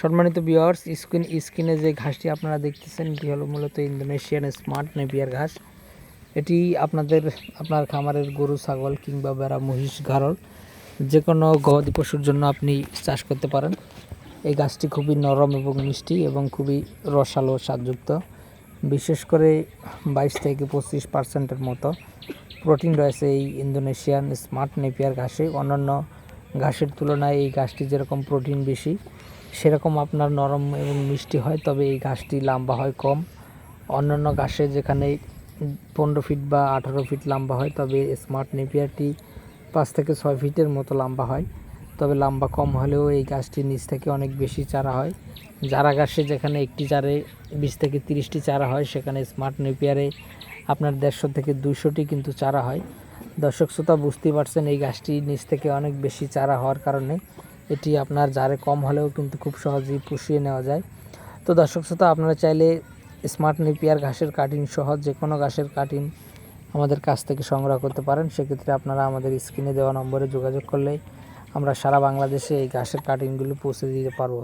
সম্মানিত বিয়ার্স স্ক্রিন স্ক্রিনে যে ঘাসটি আপনারা দেখতেছেন, এটি হলো মূলত ইন্দোনেশিয়ান স্মার্ট নেপিয়ার ঘাস। এটি আপনাদের, আপনার খামারের গরু, ছাগল কিংবা বেড়া মহিষ, গারল যে কোনো গবাদি পশুর জন্য আপনি চাষ করতে পারেন। এই গাছটি খুবই নরম এবং মিষ্টি এবং খুবই রসালো স্বাদযুক্ত। বিশেষ করে বাইশ থেকে পঁচিশ পার্সেন্টের মতো প্রোটিন রয়েছে এই ইন্দোনেশিয়ান স্মার্ট নেপিয়ার ঘাসে। অন্যান্য ঘাসের তুলনায় এই ঘাসটি যেরকম প্রোটিন বেশি সেরকম আপনার নরম এবং মিষ্টি হয়, তবে এই ঘাসটি লম্বা হয় কম। অন্যান্য ঘাসে যেখানে পনেরো ফিট বা আঠারো ফিট লম্বা হয়, তবে স্মার্ট নেপিয়ারটি পাঁচ থেকে ছয় ফিটের মতো লম্বা হয়। তবে লম্বা কম হলেও এই গাছটির নিচ থেকে অনেক বেশি চারা হয়। চারা গাছে যেখানে একটি চারে বিশ থেকে তিরিশটি চারা হয়, সেখানে স্মার্ট নেপিয়ারে আপনার দেড়শো থেকে দুইশোটি কিন্তু চারা হয়। দর্শক শ্রোতা বুঝতেই পারছেন, এই গাছটি নিচ থেকে অনেক বেশি চারা হওয়ার কারণে এটি আপনার জারে কম হলেও কিন্তু খুব সহজেই পুষিয়ে নেওয়া যায়। তো দর্শক শ্রোতা, আপনারা চাইলে স্মার্ট নিপিয়ার ঘাসের কাটিং সহ যে কোনো ঘাসের কাটিং আমাদের কাছ থেকে সংগ্রহ করতে পারেন। সেক্ষেত্রে আপনারা আমাদের স্ক্রিনে দেওয়া নম্বরে যোগাযোগ করলে আমরা সারা বাংলাদেশে এই ঘাসের কাটিংগুলো পৌঁছে দিতে পারব।